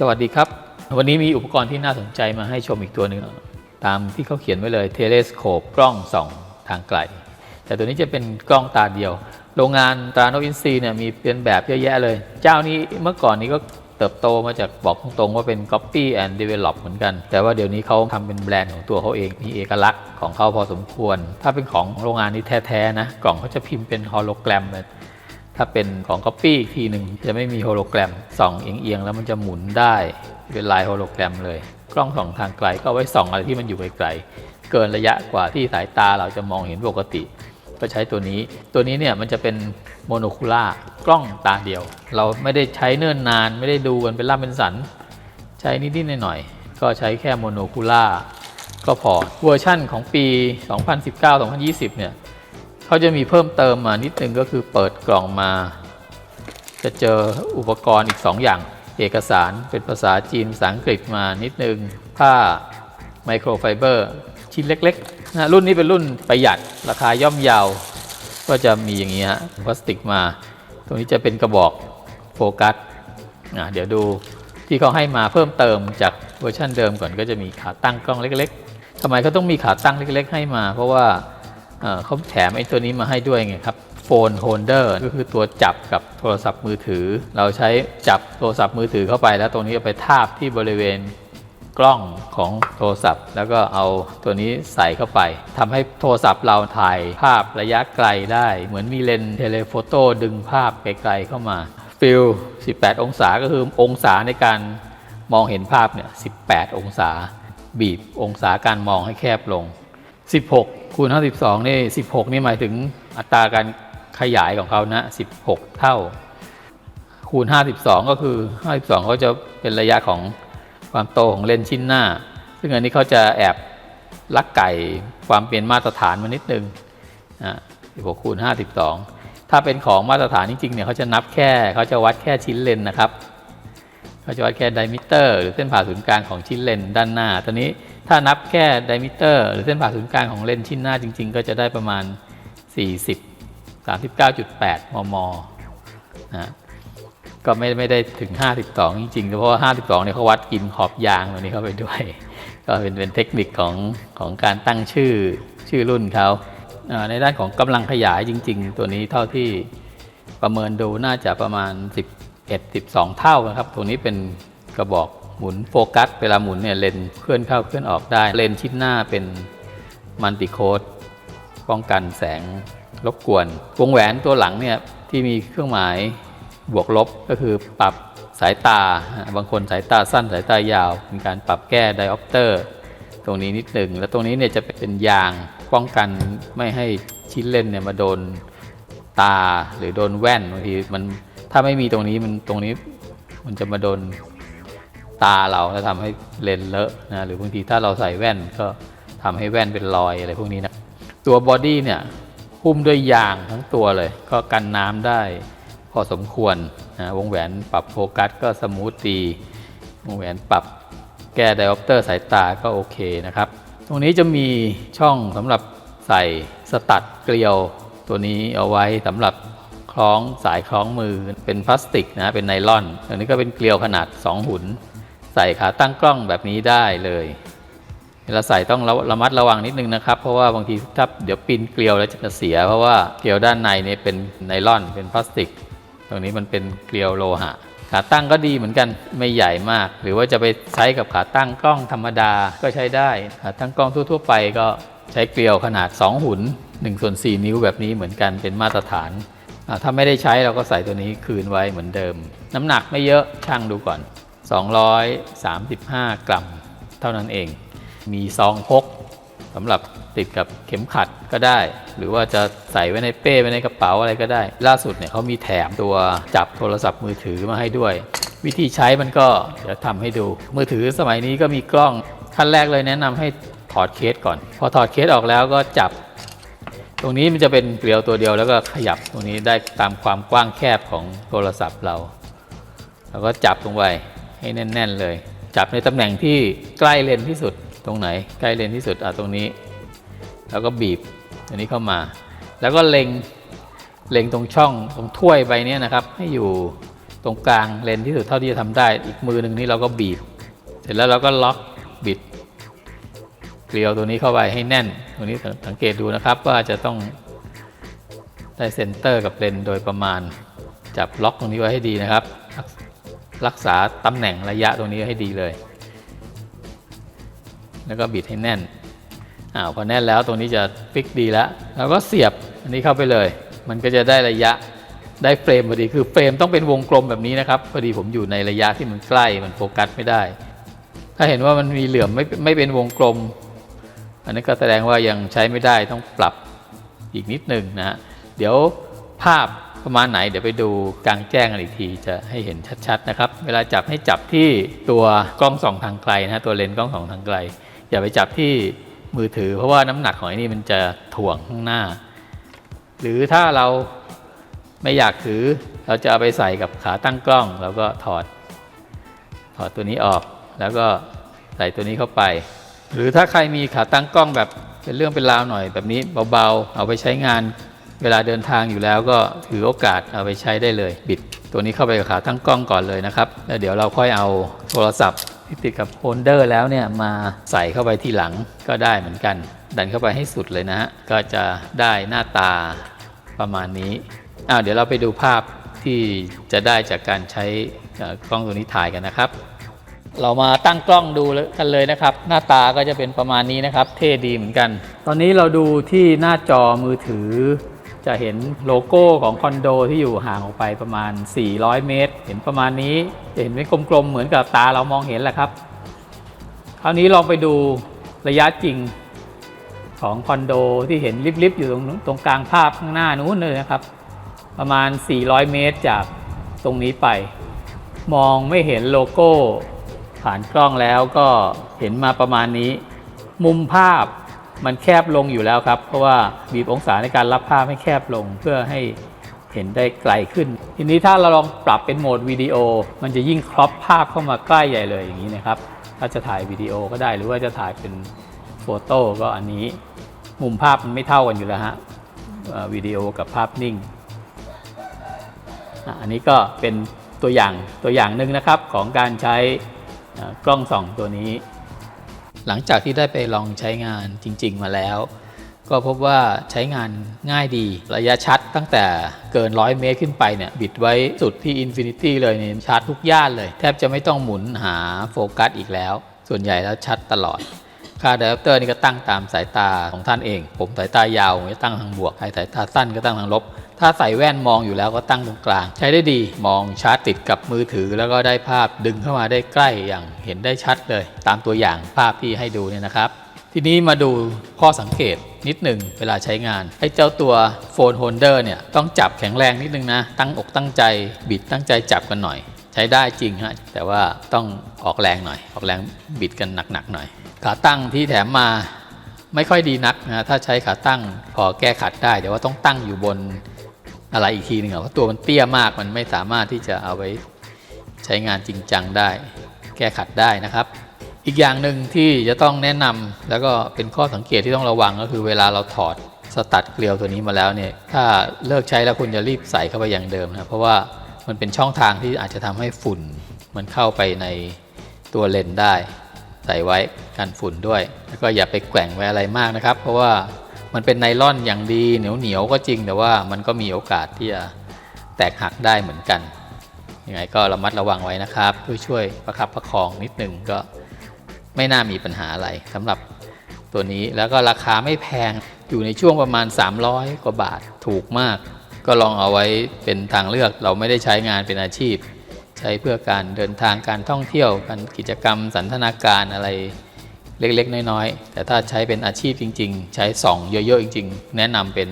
สวัสดีครับ วันนี้มีอุปกรณ์ที่น่าสนใจมาให้ชมอีกตัวหนึ่งตามที่เขาเขียนไว้เลยเทเลสโคปกล้องส่องทางไกล แต่ตัวนี้จะเป็นกล้องตาเดียว โรงงานตราโนอินซีเนี่ยมีเป็นแบบเยอะแยะเลย เจ้านี้เมื่อก่อนนี้ก็เติบโตมาจากบอกตรงๆว่าเป็น Copy and Develop เหมือนกัน แต่ว่าเดี๋ยวนี้เขาทำเป็นแบรนด์ของตัวเขาเอง มีเอกลักษณ์ของเขาพอสมควร ถ้าเป็นของโรงงานนี้แท้ๆนะ กล่องเขาจะพิมพ์เป็นฮอลโลแกรมเลย ถ้าเป็นของ Copy อีกทีหนึ่งจะไม่มีโฮโลแกรมส่องเอียงๆ แล้วมันจะหมุนได้เป็นลายโฮโลแกรมเลย กล้องส่องทางไกลก็ไว้ส่องอะไรที่มันอยู่ไกลๆเกินระยะกว่าที่สายตาเราจะมองเห็นปกติ ก็ใช้ตัวนี้ ตัวนี้เนี่ยมันจะเป็นโมโนคูล่ากล้องตาเดียว เราไม่ได้ใช้เนิ่นนาน ไม่ได้ดูกันเป็นล่ำเป็นสัน ใช้นิดๆหน่อยๆก็ใช้แค่โมโนคูล่าก็พอเวอร์ชั่นของปี 2019-2020 เนี่ย เขาจะมีเพิ่มเติมมานิดนึงก็คือเปิดกล่องมา จะเจออุปกรณ์อีก 2 อย่าง เอกสารเป็นภาษาจีนภาษาอังกฤษมานิดนึงผ้าไมโครไฟเบอร์ชิ้นเล็กๆนะรุ่นนี้เป็นรุ่นประหยัดราคาย่อมเยาว ก็จะมีอย่างนี้ฮะพลาสติกมา ตรงนี้จะเป็นกระบอกโฟกัสอะเดี๋ยวดูที่เขาให้มาเพิ่มเติมจากเวอร์ชันเดิมก่อนก็จะมีขาตั้งกล้องเล็ก ๆทำไมเขาต้องมีขาตั้งเล็ก ๆ ให้มา เพราะว่า เขาแถมไอ้ตัวนี้มาให้ด้วยไงครับโฟนโฮลเดอร์ก็คือตัวจับกับโทรศัพท์มือถือ เราใช้จับโทรศัพท์มือถือเข้าไป แล้วตรงนี้ไปทาบที่บริเวณกล้องของโทรศัพท์ แล้วก็เอาตัวนี้ใส่เข้าไปทำให้โทรศัพท์เราถ่ายภาพระยะไกลได้ เหมือนมีเลนเทเลโฟโต้ดึงภาพไกลๆเข้ามาฟิล18 องศาก็คือองศาในการมองเห็นภาพเนี่ย18 องศา บีบองศาการมองให้แคบลง 16 คูณ 52 นี่ 16 นี่หมายถึงอัตราการขยายของเขานะ 16 เท่า คูณ 52 ก็คือ 52ก็จะเป็นระยะของความโตของเลนส์ชิ้นหน้า ซึ่งอันนี้เขาจะแอบลักไก่ความเป็นมาตรฐานมานิดนึงนะ16คูณ 52 ถ้าเป็นของมาตรฐานจริงๆเนี่ยเขาจะนับแค่เขาจะวัดแค่ชิ้นเลนส์นะครับเขาจะวัดแค่ไดมิเตอร์ หรือเส้นผ่าศูนย์กลางของชิ้นเลนส์ด้านหน้าตอนนี้ ถ้านับแค่ไดมิเตอร์หรือเส้นผ่าศูนย์กลางของเลนส์ชิ้นหน้าจริง ๆ ก็จะได้ประมาณ 40 39.8 มม นะก็ไม่ไม่ได้ถึง 52 จริงๆ เพราะว่า 52 เนี่ยเขาวัดกินขอบยางตัวนี้เข้าไปด้วย ก็เป็นเป็นเทคนิคของของการตั้งชื่อชื่อรุ่นเขาในด้านของกำลังขยายจริง ๆ ตัวนี้เท่าที่ประเมินดูน่าจะประมาณ 11 12 เท่านะครับ ตัวนี้เป็นกระบอก หมุนโฟกัสเวลาหมุนเนี่ยเลนเคลื่อนเข้าเคลื่อนออกได้ เลนชิ้นหน้าเป็นมัลติโคดป้องกันแสงรบกวน วงแหวนตัวหลังเนี่ยที่มีเครื่องหมายบวกลบก็คือปรับสายตา บางคนสายตาสั้นสายตายาวเป็นการปรับแก้ไดออปเตอร์ ตรงนี้นิดหนึ่ง แล้วตรงนี้เนี่ยจะเป็นยางป้องกันไม่ให้ชิ้นเลนเนี่ยมาโดนตาหรือโดนแว่นบางทีมันถ้าไม่มีตรงนี้มันตรงนี้มันจะมาโดน ตาเราแล้วทำให้เลนเลอะนะหรือบางทีถ้าเราใส่แว่นก็ทำให้แว่นเป็นรอยอะไรพวกนี้นะตัวบอดี้เนี่ยหุ้มด้วยยางทั้งตัวเลย ก็กันน้ำได้พอสมควรนะวงแหวนปรับโฟกัสก็สมูทดีวงแหวนปรับแก้ไดออปเตอร์สายตาก็โอเคนะครับ ตรงนี้จะมีช่องสำหรับใส่สตัดเกลียวตัวนี้เอาไว้สำหรับคล้องสายคล้องมือเป็นพลาสติกนะเป็นไนลอนอันนี้ก็เป็นเกลียวขนาด 2 หุ่น ใส่ขาตั้งกล้องแบบนี้ได้เลยเวลาใส่ต้องระระมัดระวังนิดนึงนะครับ เพราะว่าบางทีถ้าเดี๋ยวปีนเกลียวแล้วจะเสีย เพราะว่าเกลียวด้านในเนี่ยเป็นไนลอนเป็นพลาสติก ตรงนี้มันเป็นเกลียวโลหะ ขาตั้งก็ดีเหมือนกันไม่ใหญ่มาก หรือว่าจะไปใช้กับขาตั้งกล้องธรรมดาก็ใช้ได้ขาตั้งกล้องทั่ว ๆ ไปก็ใช้เกลียวขนาด 2 หุ่น1ส่วน4นิ้วแบบนี้เหมือนกันเป็นมาตรฐานถ้าไม่ได้ใช้เราก็ใส่ตัวนี้คืนไว้เหมือนเดิม น้ำหนักไม่เยอะช่างดูก่อน 235 กรัม เท่านั้นเอง มีซองพกสำหรับติดกับเข็มขัดก็ได้ หรือว่าจะใส่ไว้ในเป้ไว้ในกระเป๋าอะไรก็ได้ ล่าสุดเนี่ยเขามีแถมตัวจับโทรศัพท์มือถือมาให้ด้วย วิธีใช้มันก็เดี๋ยวทำให้ดู มือถือสมัยนี้ก็มีกล้องขั้นแรกเลยแนะนำให้ถอดเคสก่อน พอถอดเคสออกแล้วก็จับ ตรงนี้มันจะเป็นเกลียวตัวเดียวแล้วก็ขยับตรงนี้ได้ตามความกว้างแคบของโทรศัพท์เรา แล้วก็จับลงไป ให้แน่น ๆ เลย จับในตำแหน่งที่ใกล้เลนที่สุดตรงไหน ใกล้เลนที่สุดอะตรงนี้ แล้วก็บีบอันนี้เข้ามา แล้วก็เล็งเล็งตรงช่องตรงถ้วยใบเนี้ยนะครับ ให้อยู่ตรงกลางเลนที่สุดเท่าที่จะทำได้ อีกมือหนึ่งนี่เราก็บีบ เสร็จแล้วเราก็ล็อกบิด เกลียวตัวนี้เข้าไปให้แน่นตัวนี้สังเกตดูนะครับว่าจะต้องได้เซนเตอร์กับเลนโดยประมาณ จับล็อกตรงนี้ไว้ให้ดีนะครับ รักษาตำแหน่งระยะตรงนี้ให้ดีเลย แล้วก็บิดให้แน่นอ้าวพอแน่นแล้วตรงนี้จะฟิกดีแล้วเราก็เสียบอันนี้เข้าไปเลย มันก็จะได้ระยะได้เฟรมพอดีคือเฟรมต้องเป็นวงกลมแบบนี้นะครับพอดีผมอยู่ในระยะที่มันใกล้มันโฟกัสไม่ได้ ถ้าเห็นว่ามันมีเหลื่อมไม่ไม่เป็นวงกลม อันนี้ก็แสดงว่ายังใช้ไม่ได้ต้องปรับอีกนิดหนึ่งนะฮะเดี๋ยวภาพ ประมาณไหนเดี๋ยวไปดูกลางแจ้งกันอีกทีจะให้เห็นชัดๆนะครับ เวลาจับให้จับที่ตัวกล้องส่องทางไกลนะตัวเลนส์กล้องส่องทางไกล อย่าไปจับที่มือถือ เพราะว่าน้ำหนักของไอ้นี่มันจะถ่วงข้างหน้า หรือถ้าเราไม่อยากถือเราจะเอาไปใส่กับขาตั้งกล้องเราก็ถอด ถอดตัวนี้ออกแล้วก็ใส่ตัวนี้เข้าไป หรือถ้าใครมีขาตั้งกล้องแบบเป็นเรื่องเป็นราวหน่อยแบบนี้เบาๆ เอาไปใช้งาน เวลาเดินทางอยู่แล้วก็ถือโอกาสเอาไปใช้ได้เลย บิด ตัวนี้เข้าไปกับขาตั้งกล้องก่อนเลยนะครับแล้วเดี๋ยวเราค่อยเอาโทรศัพท์ที่ติดกับโฮลเดอร์แล้วเนี่ยมาใส่เข้าไปที่หลังก็ได้เหมือนกัน ดันเข้าไปให้สุดเลยนะฮะก็จะได้หน้าตาประมาณนี้อ้าวเดี๋ยวเราไปดูภาพที่จะได้จากการใช้กล้องตัวนี้ถ่ายกันนะครับ เรามาตั้งกล้องดูกันเลยนะครับ หน้าตาก็จะเป็นประมาณนี้นะครับ เท่ดีเหมือนกัน ตอนนี้เราดูที่หน้าจอมือถือ จะเห็นโลโก้ของคอนโดที่อยู่ห่างออกไปประมาณ 400 เมตร เห็นประมาณนี้จะเห็นเป็นกลมๆเหมือนกับตาเรามองเห็นแหละครับ คราวนี้ลองไปดูระยะจริงของคอนโดที่เห็นลิบๆอยู่ตรงตรงกลางภาพข้างหน้านู้นเลยนะครับ ประมาณ 400 เมตรจากตรงนี้ไป มองไม่เห็นโลโก้ ผ่านกล้องแล้วก็เห็นมาประมาณนี้ มุมภาพ มันแคบลงอยู่แล้วครับ เพราะว่าบีบองศาในการรับภาพให้แคบลงเพื่อให้เห็นได้ไกลขึ้น ทีนี้ถ้าเราลองปรับเป็นโหมดวิดีโอ มันจะยิ่งครอปภาพเข้ามาใกล้ใหญ่เลยอย่างนี้นะครับถ้าจะถ่ายวิดีโอก็ได้หรือว่าจะถ่ายเป็นโฟโต้ก็อันนี้มุมภาพมันไม่เท่ากันอยู่แล้วฮะวิดีโอกับภาพนิ่ง อันนี้ก็เป็นตัวอย่างตัวอย่างหนึ่งนะครับของการใช้กล้องส่องตัวนี้ หลังจากที่ได้ไปลองใช้งานจริง ๆ มาแล้ว ก็พบว่าใช้งานง่ายดีระยะชัดตั้งแต่เกิน 100 เมตรขึ้นไปเนี่ย บิดไว้สุดที่อินฟินิตี้เลยเนี่ยชาร์จทุกย่านเลย แทบจะไม่ต้องหมุนหาโฟกัสอีกแล้ว ส่วนใหญ่แล้วชัดตลอดค่าอะแดปเตอร์นี่ก็ตั้งตามสายตาของท่านเอง ผมสายตายาวผมจะตั้งทางบวกใครสายตาสั้นก็ตั้งทางลบ ถ้าใส่แว่นมองอยู่แล้วก็ตั้งตรงกลาง ใช้ได้ดีมองชาร์จติดกับมือถือ แล้วก็ได้ภาพดึงเข้ามาได้ใกล้อย่างเห็นได้ชัดเลย ตามตัวอย่างภาพที่ให้ดูเนี่ยนะครับ ทีนี้มาดูข้อสังเกตนิดหนึ่งเวลาใช้งานไอ้เจ้าตัวโฟนโฮลเดอร์เนี่ยต้องจับแข็งแรงนิดนึงนะ ตั้งอกตั้งใจบิดตั้งใจจับกันหน่อย ใช้ได้จริงฮะแต่ว่าต้องออกแรงหน่อย ออกแรงบิดกันหนักๆหน่อยขาตั้งที่แถมมาไม่ค่อยดีนักนะถ้าใช้ขาตั้งพอแก้ขัดได้แต่ว่าต้องตั้งอยู่บน อะไรอีกทีหนึ่งอเพราะตัวมันเตี้ยมากมันไม่สามารถที่จะเอาไว้ใช้งานจริงจังได้ แก้ขัดได้นะครับ อีกอย่างหนึ่งที่จะต้องแนะนำแล้วก็เป็นข้อสังเกตที่ต้องระวังก็คือเวลาเราถอดสตัดเกลียวตัวนี้มาแล้วเนี่ยถ้าเลิกใช้แล้วคุณจะรีบใส่เข้าไปอย่างเดิมนะเพราะว่ามันเป็นช่องทางที่อาจจะทำให้ฝุ่นมันเข้าไปในตัวเลนได้ ใส่ไว้กันฝุ่นด้วย แล้วก็อย่าไปแกว่งไว้อะไรมากนะครับ เพราะว่า มันเป็นไนล่อนอย่างดีเหนียวเหนียวๆก็จริงแต่ว่ามันก็มีโอกาสที่จะแตกหักได้เหมือนกันยังไงก็ระมัดระวังไว้นะครับ ช่วยช่วยประคับประคองนิดหนึ่งก็ไม่น่ามีปัญหาอะไรสำหรับตัวนี้แล้วก็ราคาไม่แพงอยู่ในช่วงประมาณ 300 กว่าบาทถูกมาก ก็ลองเอาไว้เป็นทางเลือกเราไม่ได้ใช้งานเป็นอาชีพ ใช้เพื่อการเดินทางการท่องเที่ยวการกิจกรรมสันทนาการอะไร เล็กๆ น้อยๆ แต่ถ้าใช้เป็นอาชีพจริง ๆ ใช้ส่องเยอะๆ จริง ๆ แนะนำเป็น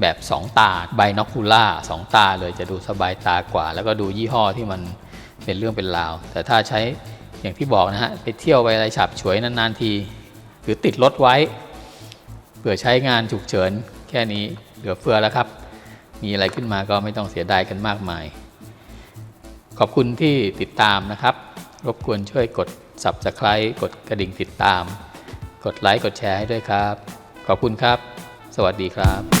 แบบ 2 ตาไบนอคูล่าสองตาเลยจะดูสบายตากว่า แล้วก็ดูยี่ห้อที่มันเป็นเรื่องเป็นราว แต่ถ้าใช้อย่างที่บอกนะฮะ ไปเที่ยวไปอะไรฉับฉวยนานๆที หรือติดรถไว้เผื่อใช้งานฉุกเฉิน แค่นี้เหลือเฟือแล้วครับ มีอะไรขึ้นมาก็ไม่ต้องเสียดายกันมากมาย ขอบคุณที่ติดตามนะครับ รบกวนช่วยกด Subscribe กดกระดิ่งติดตาม กดไลค์กดแชร์ให้ด้วยครับ ขอบคุณครับ สวัสดีครับ